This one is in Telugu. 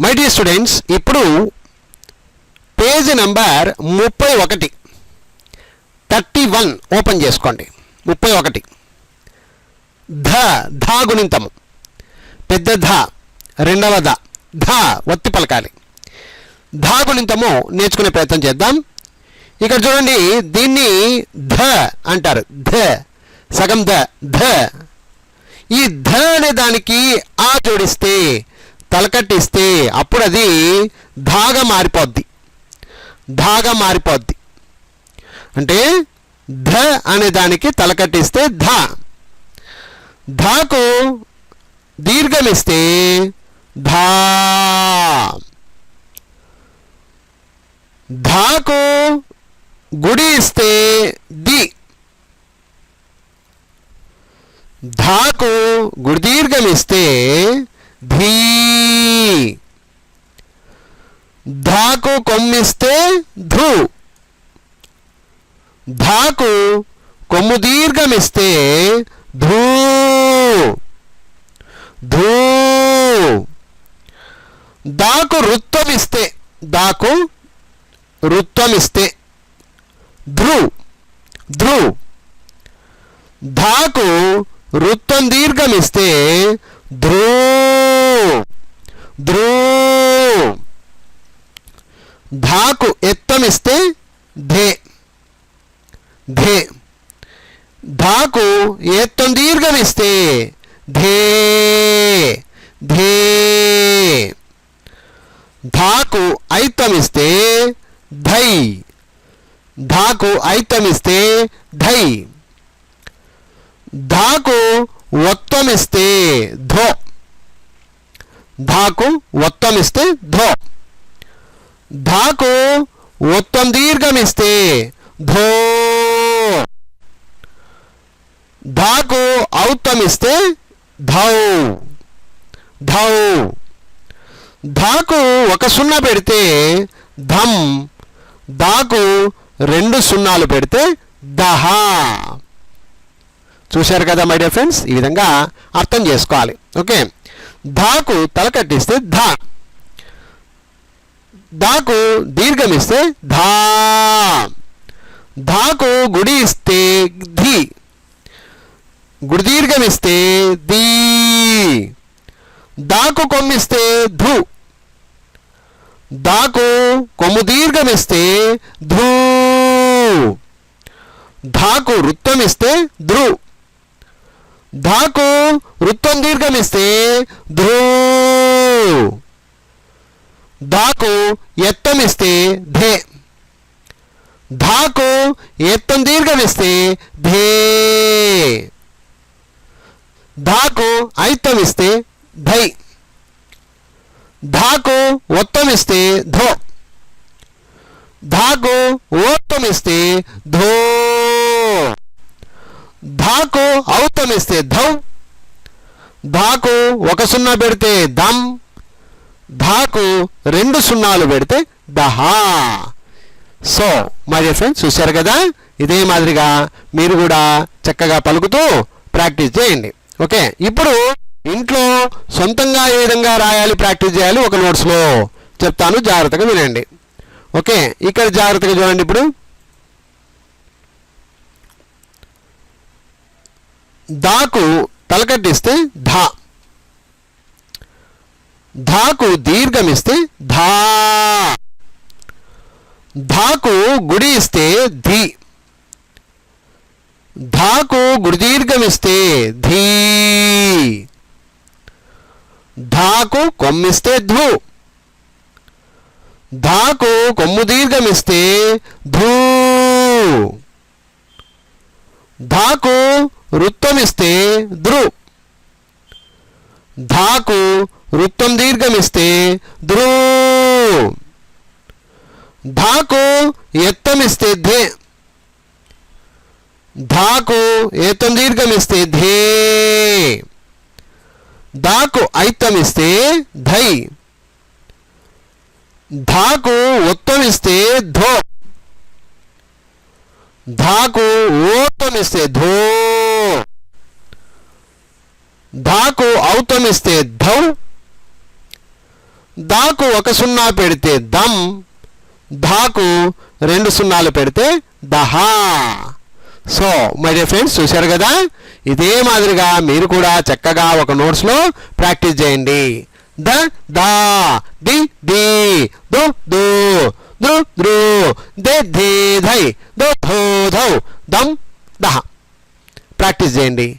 మై డియర్ స్టూడెంట్స్ ఇప్పుడు పేజ్ నెంబర్ ముప్పై ఒకటి. థర్టీ వన్ ఓపెన్ చేసుకోండి. ముప్పై ఒకటి. ధ ధా గుణింతము. పెద్ద ధ రెండవ ధ. ధ ఒత్తి పలకాలి. ధా గుణింతము నేర్చుకునే ప్రయత్నం చేద్దాం. ఇక్కడ చూడండి దీన్ని ధ అంటారు. ధ సగం ధ ధ. ఈ ధ అనే దానికి ఆ జోడిస్తే తలకట్టిస్తే అప్పుడు అది ధాగా మారిపోద్ది. ధాగా మారిపోద్ది. అంటే ధ అనే దానికి తలకట్టిస్తే ధ. ధాకు దీర్ఘమిస్తే ధా. ధాకు గుడి ఇస్తే ది. ధాకు గుడిదీర్ఘమిస్తే ధీ. కొమ్మిస్తే ధు. ధాకు కొమ్ము దీర్ఘమిస్తే ధూ. ధూ. దాకు రుత్వమిస్తే దాకు రుత్వమిస్తే ధ్రు ధ్రు ధాకు రుత్వం దీర్ఘమిస్తే ధ్రూ ధ్రూ ధాకు ఎత్తమిస్తే ధే. ధే. ధాకు ఎత్తం దీర్ఘమిస్తే ధే. ధే. ధాకు ఐత్తమిస్తే ధై. ధాకు ఐత్తమిస్తే ధై. ధాకు ఒత్తమిస్తే ధో. ధాకు ఒత్తమిస్తే ధో. ధాకు ఒత్తం దీర్ఘమిస్తే ధో. ధాకు ఔత్తమిస్తే ధౌ. ధౌ. ధాకు ఒక సున్నా పెడితే ధమ్ దాకు రెండు సున్నాలు పెడితే దహ. చూశారు కదా మై డియర్ ఫ్రెండ్స్? ఈ విధంగా అర్థం చేసుకోవాలి. ఓకే. ధాకు తలకట్టిస్తే ధా. దాకు దీర్ఘమిస్తే ధా. ధాకు గుడి ఇస్తే ధీ. గుడి దీర్ఘమిస్తే దీ దాకు కొమ్మిస్తే ధు. దాకు కొమ్ము దీర్ఘమిస్తే ధూ. ధాకు వృత్తమిస్తే ధ్రు ధాకు వృత్తం దీర్ఘమిస్తే ధ్రూ ధాకు ఎత్తమిస్తే ధే. ధాకు ఎత్తం దీర్ఘమిస్తే ధే. ధాకు ఐత్తమిస్తే ధై. ధాకు ఒత్తమిస్తే ధో. ధాకు ఓత్తమిస్తే ధో. ధాకు ఔత్తమిస్తే ధౌ. ధాకు ఒక సున్నా పెడితే దమ్. ధాకు రెండు సున్నాలు పెడితే దహా. సో మై డియర్ ఫ్రెండ్స్ చూశారు కదా? ఇదే మాదిరిగా మీరు కూడా చక్కగా పలుకుతూ ప్రాక్టీస్ చేయండి. ఓకే ఇప్పుడు ఇంట్లో సొంతంగా ఏ విధంగా రాయాలి ప్రాక్టీస్ చేయాలి? ఒక నోట్స్లో చెప్తాను జాగ్రత్తగా వినండి. ఓకే ఇక్కడ జాగ్రత్తగా చూడండి ఇప్పుడు. దాకు తలకట్టిస్తే ధా. ధాకు దీర్ఘమిస్తే ధా. ధాకు గుడి ఇస్తే ధీ. ధాకు గుడిదీర్ఘమిస్తే ధీ. ధాకు కొమ్మిస్తే ధు. ధాకు కొమ్ము దీర్ఘమిస్తే ధూ. ధాకు వృత్తమిస్తే ధృ. ధాకు వృత్తం దీర్ఘం ఇస్తే ధ్రూ ధాకు ఎత్తం ఇస్తే ధే ధాకు ఏతం దీర్ఘం ఇస్తే ధే దాకు ఐత్తం ఇస్తే ధై ధాకు ఒత్తం ఇస్తే ధో ధాకు ఓత్తం ఇస్తే ధో ధాకు ఔతం ఇస్తే ధౌ దాకు ఒక సున్నా పెడితే దమ్ ధాకు రెండు సున్నాలు పెడితే దహా. సో మై డియర్ ఫ్రెండ్స్ చూశారు కదా? ఇదే మాదిరిగా మీరు కూడా చక్కగా ఒక నోట్స్లో ప్రాక్టీస్ చేయండి. ద దా ది ది దో దో దృ దృ దే ధే ధై దో ధో ధౌ దమ్ దహ. ప్రాక్టీస్ చేయండి.